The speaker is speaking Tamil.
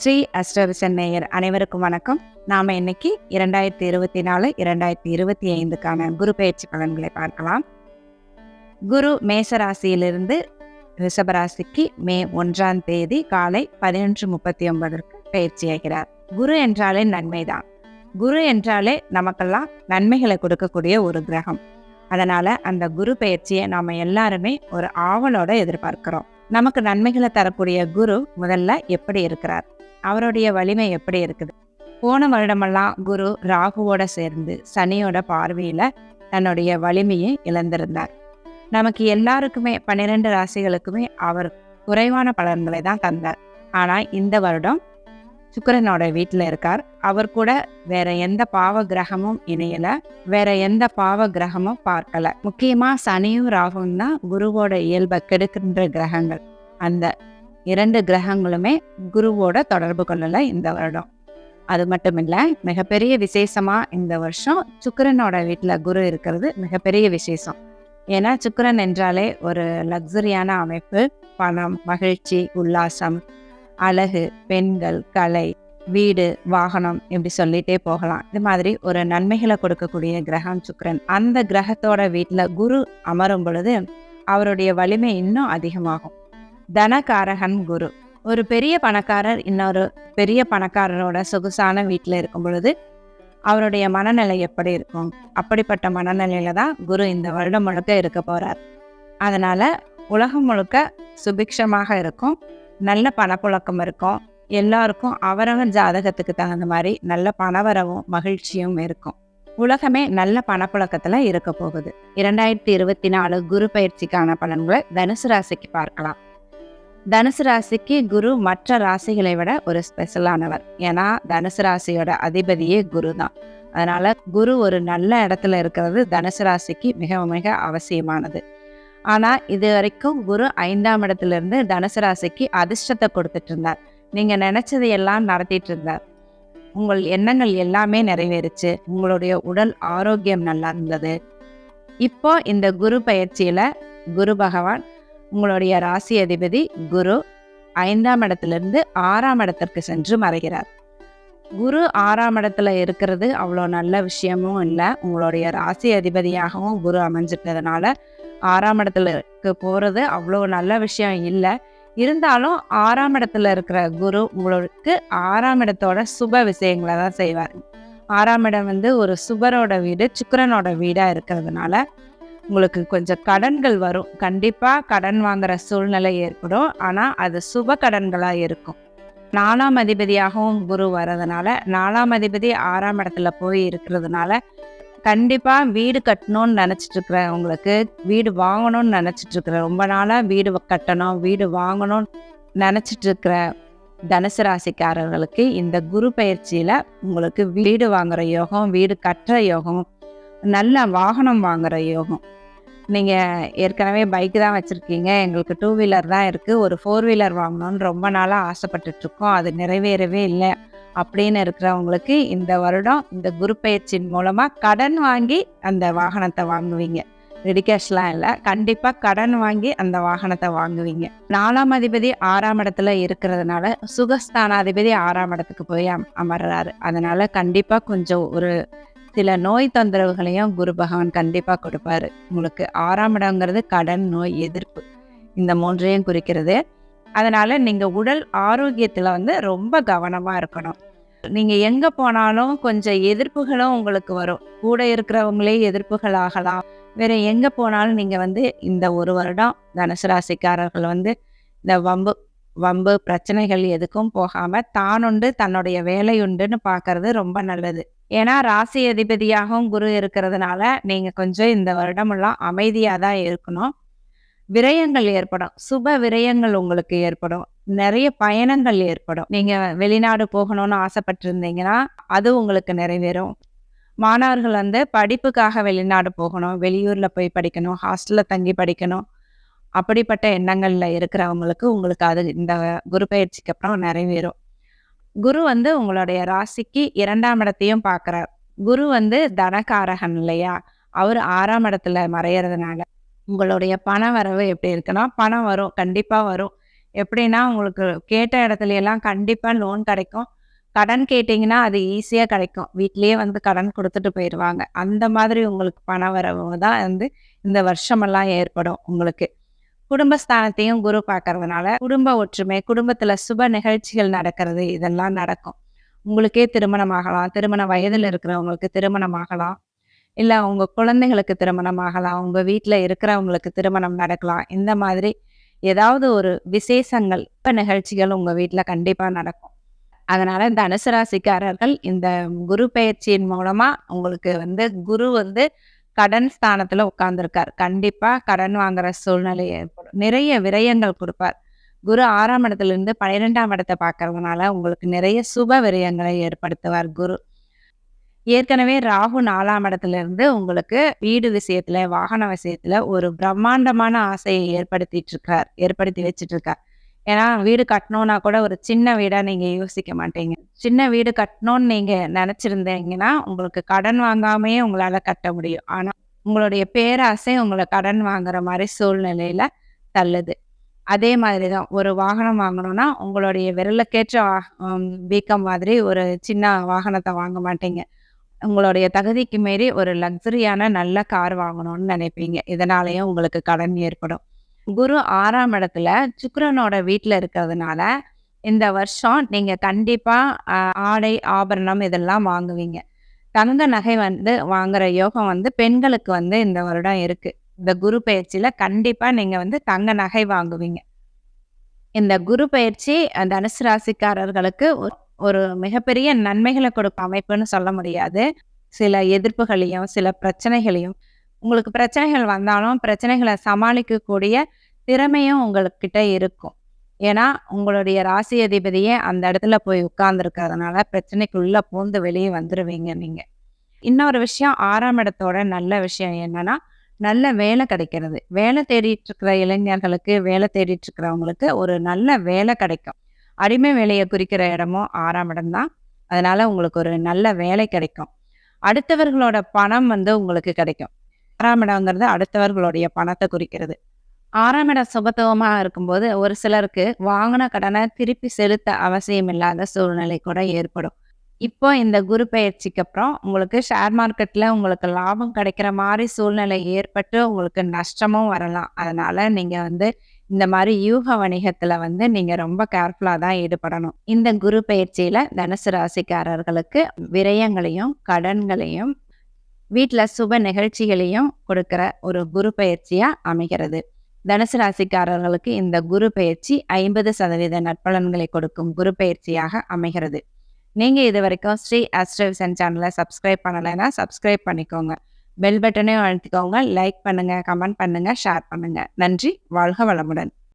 ஸ்ரீ அஷ்டவிசன் நேயர் அனைவருக்கும் வணக்கம். நாம இன்னைக்கு இரண்டாயிரத்தி இருபத்தி நாலு இரண்டாயிரத்தி இருபத்தி ஐந்துக்கான குரு பயிற்சி பலன்களை பார்க்கலாம். குரு மேசராசியிலிருந்து ரிஷபராசிக்கு மே ஒன்றாம் தேதி காலை பதினொன்று முப்பத்தி ஒன்பதற்கு பயிற்சியாகிறார் குரு என்றாலே நன்மைதான் குரு என்றாலே நமக்கெல்லாம் நன்மைகளை கொடுக்கக்கூடிய ஒரு கிரகம். அதனால அந்த குரு பயிற்சியை நாம எல்லாருமே ஒரு ஆவலோட எதிர்பார்க்கிறோம். நமக்கு நன்மைகளை தரக்கூடிய குரு முதல்ல எப்படி இருக்கிறார்? அவருடைய வலிமை எப்படி இருக்குது? போன வருடமெல்லாம் குரு ராகுவோட சேர்ந்து சனியோட பார்வையில தன்னுடைய வலிமையை இழந்திருந்தார். நமக்கு எல்லாருக்குமே பன்னிரெண்டு ராசிகளுக்குமே அவர் குறைவான பலன்களை தான் தந்தார். ஆனா இந்த வருடம் சுக்கரனோட வீட்டில் இருக்கார். அவர் கூட வேற எந்த பாவ கிரகமும் இணையல. வேற எந்த பாவ கிரகமும் பார்க்கல. முக்கியமா சனியும் ராகுவும் தான் குருவோட இயல்பை கெடுக்கின்ற கிரகங்கள். அந்த இரண்டு கிரகங்களுமே குருவோட தொடர்பு கொள்ளல இந்த வருடம். அது மட்டும் இல்லை மிகப்பெரிய விசேஷமாக இந்த வருஷம் சுக்கரனோட வீட்டில் குரு இருக்கிறது மிகப்பெரிய விசேஷம். ஏன்னா சுக்கிரன் என்றாலே ஒரு லக்ஸரியான அமைப்பு. பணம் மகிழ்ச்சி உல்லாசம் அழகு பெண்கள் கலை வீடு வாகனம் இப்படி சொல்லிட்டே போகலாம். இது மாதிரி ஒரு நன்மைகளை கொடுக்கக்கூடிய கிரகம் சுக்கரன். அந்த கிரகத்தோட வீட்டில் குரு அமரும் பொழுது அவருடைய வலிமை இன்னும் அதிகமாகும். தனகாரகன் குரு. ஒரு பெரிய பணக்காரர் இன்னொரு பெரிய பணக்காரரோட சொகுசான வீட்டில் இருக்கும் பொழுது அவருடைய மனநிலை எப்படி இருக்கும்? அப்படிப்பட்ட மனநிலையில தான் குரு இந்த வருடம் முழுக்க இருக்க போறார். அதனால உலகம் முழுக்க சுபிக்ஷமாக இருக்கும் நல்ல பணப்புழக்கம் இருக்கும் எல்லாருக்கும் அவரவன் ஜாதகத்துக்கு தகுந்த மாதிரி நல்ல பணவரவும் மகிழ்ச்சியும் இருக்கும். உலகமே நல்ல பணப்புழக்கத்துல இருக்க போகுது. இரண்டாயிரத்தி இருபத்தி நாலு குரு பயிற்சிக்கான பலன்களை தனுசு ராசிக்கு பார்க்கலாம். தனுசு ராசிக்கு குரு மற்ற ராசிகளை விட ஒரு ஸ்பெஷலானவர். ஏன்னா தனுசு ராசியோட அதிபதியே குரு தான். அதனால குரு ஒரு நல்ல இடத்துல இருக்கிறது தனுசு ராசிக்கு மிக மிக அவசியமானது. ஆனா இது வரைக்கும் குரு ஐந்தாம் இடத்துல இருந்து தனுசு ராசிக்கு அதிர்ஷ்டத்தை கொடுத்துட்டு இருந்தார். நீங்க நினைச்சது எல்லாம் நடத்திட்டு இருந்தார். உங்கள் எண்ணங்கள் எல்லாமே நிறைவேறுச்சு. உங்களுடைய உடல் ஆரோக்கியம் நல்லா இருந்தது. இப்போ இந்த குரு பயிற்சியில குரு பகவான் உங்களுடைய ராசி அதிபதி குரு ஐந்தாம் இடத்திலிருந்து ஆறாம் இடத்திற்கு சென்று மறைகிறார். குரு ஆறாம் இடத்துல இருக்கிறது அவ்வளோ நல்ல விஷயமும் இல்லை. உங்களுடைய ராசி அதிபதியாகவும் குரு அமைஞ்சிட்டதுனால ஆறாம் இடத்துலக்கு போகிறது அவ்வளோ நல்ல விஷயம் இல்லை. இருந்தாலும் ஆறாம் இடத்துல இருக்கிற குரு உங்களுக்கு ஆறாம் இடத்தோட சுப விஷயங்களை தான் செய்வார். ஆறாம் இடம் வந்து ஒரு சுபரோட வீடு சுக்கிரனோட வீடாக இருக்கிறதுனால உங்களுக்கு கொஞ்சம் கடன்கள் வரும். கண்டிப்பாக கடன் வாங்குற சூழ்நிலை ஏற்படும். ஆனால் அது சுப கடன்களாக இருக்கும். நாலாம் அதிபதியாகவும் குரு வர்றதுனால நாலாம் அதிபதி ஆறாம் இடத்துல போய் இருக்கிறதுனால கண்டிப்பாக வீடு கட்டணும்னு நினச்சிட்டு இருக்கிறவங்களுக்கு வீடு வாங்கணும்னு நினச்சிட்டு இருக்கிற ரொம்ப நாளாக வீடு கட்டணும் வீடு வாங்கணும்னு நினச்சிட்டு இருக்கிற தனுசு ராசிக்காரர்களுக்கு இந்த குரு பயிற்சியில் உங்களுக்கு வீடு வாங்குற யோகம் வீடு கட்டுற யோகம் நல்ல வாகனம் வாங்குற யோகம் நீங்கள் ஏற்கனவே பைக் தான் வச்சுருக்கீங்க. எங்களுக்கு டூ வீலர் தான் இருக்குது ஒரு ஃபோர் வீலர் வாங்கணும்னு ரொம்ப நாளாக ஆசைப்பட்டுட்ருக்கோம். அது நிறைவேறவே இல்லை. அப்படின்னு இருக்கிறவங்களுக்கு இந்த வருடம் இந்த குரு பயிற்சியின் மூலமாக கடன் வாங்கி அந்த வாகனத்தை வாங்குவீங்க. ரெடி கேஷ்லாம் இல்லை. கண்டிப்பாக கடன் வாங்கி அந்த வாகனத்தை வாங்குவீங்க. நாலாம் அதிபதி ஆறாம் இடத்துல இருக்கிறதுனால சுகஸ்தானாதிபதி ஆறாம் இடத்துக்கு போய் அமர்றாரு. அதனால கண்டிப்பாக கொஞ்சம் ஒரு சில நோய் தொந்தரவுகளையும் குரு பகவான் கண்டிப்பாக கொடுப்பாரு. உங்களுக்கு ஆறாம் இடங்கிறது கடன் நோய் எதிர்ப்பு. இந்த மூன்றையும் குறிக்கிறது. அதனால் நீங்கள் உடல் ஆரோக்கியத்தில் வந்து ரொம்ப கவனமாக இருக்கணும். நீங்கள் எங்கே போனாலும் கொஞ்சம் எதிர்ப்புகளும் உங்களுக்கு வரும். கூட இருக்கிறவங்களே எதிர்ப்புகள் ஆகலாம். வேறு எங்கே போனாலும் நீங்கள் வந்து இந்த ஒரு வருடம் தனுசு ராசிக்காரர்கள் வந்து இந்த வம்பு வம்பு பிரச்சனைகள் எதுக்கும் போகாம தானுண்டு தன்னுடைய வேலை உண்டுன்னு பாக்குறது ரொம்ப நல்லது. ஏன்னா ராசி அதிபதியாகவும் குரு இருக்கிறதுனால நீங்க கொஞ்சம் இந்த வருடமெல்லாம் அமைதியா தான் இருக்கணும். விரயங்கள் ஏற்படும். சுப விரயங்கள் உங்களுக்கு ஏற்படும். நிறைய பயணங்கள் ஏற்படும். நீங்க வெளிநாடு போகணும்னு ஆசைப்பட்டிருந்தீங்கன்னா அது உங்களுக்கு நிறைவேறும். மாணவர்கள் வந்து படிப்புக்காக வெளிநாடு போகணும். வெளியூர்ல போய் படிக்கணும். ஹாஸ்டல்ல தங்கி படிக்கணும். அப்படிப்பட்ட எண்ணங்களில் இருக்கிறவங்களுக்கு உங்களுக்கு அது இந்த குரு பயிற்சிக்கு அப்புறம் நிறைவேறும் குரு வந்து உங்களுடைய ராசிக்கு இரண்டாம் இடத்தையும் பார்க்குறார் குரு வந்து தனகாரகன் இல்லையா அவர் ஆறாம் இடத்துல மறையறதுனால உங்களுடைய பண வரவு எப்படி இருக்குன்னா பணம் வரும் கண்டிப்பாக வரும் எப்படின்னா உங்களுக்கு கேட்ட இடத்துல எல்லாம் லோன் கிடைக்கும். கடன் கேட்டிங்கன்னா அது ஈஸியாக கிடைக்கும். வீட்லேயே வந்து கடன் கொடுத்துட்டு போயிடுவாங்க அந்த மாதிரி உங்களுக்கு பண வரவு தான் வந்து இந்த வருஷமெல்லாம் ஏற்படும் உங்களுக்கு. குடும்பஸ்தானத்தையும் குரு பார்க்கறதுனால, குடும்ப ஒற்றுமை, குடும்பத்துல சுப நிகழ்ச்சிகள் நடக்கிறது இதெல்லாம் நடக்கும். உங்களுக்கே திருமணம் ஆகலாம். திருமண வயதில் இருக்கிறவங்களுக்கு திருமணம் ஆகலாம். இல்ல உங்க குழந்தைகளுக்கு திருமணம் ஆகலாம். உங்க வீட்ல இருக்கிறவங்களுக்கு திருமணம் நடக்கலாம். இந்த மாதிரி ஏதாவது ஒரு விசேஷங்கள், சுப நிகழ்ச்சிகள் உங்க வீட்ல கண்டிப்பா நடக்கும். அதனால இந்த அனுசராசிக்காரர்கள் இந்த குரு பெயர்ச்சியின் மூலமா உங்களுக்கு வந்து குரு வந்து கடன் ஸ்தானத்துல உட்கார்ந்துருக்கார் கண்டிப்பா கடன் வாங்குற சூழ்நிலை ஏற்படும். நிறைய விரயங்கள் கொடுப்பார் குரு 6ஆம் இடத்திலிருந்து 12ஆம் இடத்த பார்க்கறதுனால உங்களுக்கு நிறைய சுப விரயங்களை ஏற்படுத்துவார் குரு. ஏற்கனவே ராகு 4ஆம் இடத்திலிருந்து உங்களுக்கு வீடு விஷயத்துல, வாகன விஷயத்துல ஒரு பிரம்மாண்டமான ஆசையை ஏற்படுத்திட்டு இருக்கார். ஏற்படுத்தி வச்சுட்டு இருக்கார். ஏன்னா வீடு கட்டணும்னா கூட ஒரு சின்ன வீடாக நீங்கள் யோசிக்க மாட்டீங்க. சின்ன வீடு கட்டணும்னு நீங்கள் நினச்சிருந்தீங்கன்னா உங்களுக்கு கடன் வாங்காமையே உங்களால் கட்ட முடியும். ஆனால் உங்களுடைய பேராசை உங்களை கடன் வாங்குற மாதிரி சூழ்நிலையில் தள்ளுது. அதே மாதிரி தான் ஒரு வாகனம் வாங்கணும்னா, உங்களுடைய விரலுக்கேற்ற வா வீக்கம் மாதிரி ஒரு சின்ன வாகனத்தை வாங்க மாட்டீங்க. உங்களுடைய தகுதிக்கு மீறி ஒரு லக்ஸரியான நல்ல கார் வாங்கணும்னு நினைப்பீங்க இதனாலேயும் உங்களுக்கு கடன் ஏற்படும். குரு ஆறாம் இடத்துல சுக்கரனோட வீட்டில் இருக்கிறதுனால, இந்த வருஷம் நீங்க கண்டிப்பா ஆடை, ஆபரணம் இதெல்லாம் வாங்குவீங்க. தங்க நகை வந்து வாங்குற யோகம் வந்து பெண்களுக்கு வந்து இந்த வருடம் இருக்கு. இந்த குரு பயிற்சியில கண்டிப்பா நீங்க வந்து தங்க நகை வாங்குவீங்க. இந்த குரு பயிற்சி தனுசு ராசிக்காரர்களுக்கு ஒரு மிகப்பெரிய நன்மைகளை கொடுக்கும் அமைப்புன்னு சொல்ல முடியாது. சில எதிர்ப்புகளையும், சில பிரச்சனைகளையும் உங்களுக்கு பிரச்சனைகள் வந்தாலும், பிரச்சனைகளை சமாளிக்கக்கூடிய திறமையும் உங்கள்கிட்ட இருக்கும். ஏன்னா, உங்களுடைய ராசி அதிபதியே அந்த இடத்துல போய் உட்கார்ந்துருக்கிறதுனால பிரச்சனைக்குள்ளே பூந்து வெளியே வந்துடுவீங்க நீங்கள் இன்னொரு விஷயம் ஆறாம் இடத்தோட நல்ல விஷயம் என்னன்னா, நல்ல வேலை கிடைக்கிறது. வேலை தேடிட்டு இருக்கிற இளைஞர்களுக்கு, வேலை தேடிட்டு இருக்கிறவங்களுக்கு ஒரு நல்ல வேலை கிடைக்கும். அடிமை வேலையை குறிக்கிற இடமும் ஆறாம் இடம் தான். அதனால உங்களுக்கு ஒரு நல்ல வேலை கிடைக்கும். அடுத்தவர்களோட பணம் வந்து உங்களுக்கு கிடைக்கும். ஆறாம் இடம்ங்கிறது அடுத்தவர்களுடைய பணத்தை குறிக்கிறது. ஆறாம் இடம் சுபத்துவமாக இருக்கும்போது, ஒரு சிலருக்கு வாங்கின கடனை திருப்பி செலுத்த அவசியம் இல்லாத சூழ்நிலை கூட ஏற்படும். இப்போ இந்த குரு பயிற்சிக்கு அப்புறம் உங்களுக்கு ஷேர் மார்க்கெட்டில் உங்களுக்கு லாபம் கிடைக்கிற மாதிரி சூழ்நிலை ஏற்பட்டு, உங்களுக்கு நஷ்டமும் வரலாம். அதனால நீங்கள் வந்து இந்த மாதிரி யூக வணிகத்தில் வந்து நீங்கள் ரொம்ப கேர்ஃபுல்லாக தான் ஈடுபடணும். இந்த குரு பயிற்சியில் தனுசு ராசிக்காரர்களுக்கு விரயங்களையும், கடன்களையும், வீட்டில் சுப நிகழ்ச்சிகளையும் கொடுக்கிற ஒரு குரு பயிற்சியாக அமைகிறது. தனுசு ராசிக்காரர்களுக்கு இந்த குரு பயிற்சி ஐம்பது சதவீத நற்பலன்களை கொடுக்கும் குரு பயிற்சியாக அமைகிறது. நீங்க இதுவரைக்கும் ஸ்ரீ அஸ்ட்ரவிசன் சேனலை சப்ஸ்கிரைப் பண்ணலைன்னா, சப்ஸ்கிரைப் பண்ணிக்கோங்க. பெல் பட்டனையும் அழுத்திக்கோங்க. லைக் பண்ணுங்கள் கமெண்ட் பண்ணுங்கள் ஷேர் பண்ணுங்கள் நன்றி. வாழ்க வளமுடன்.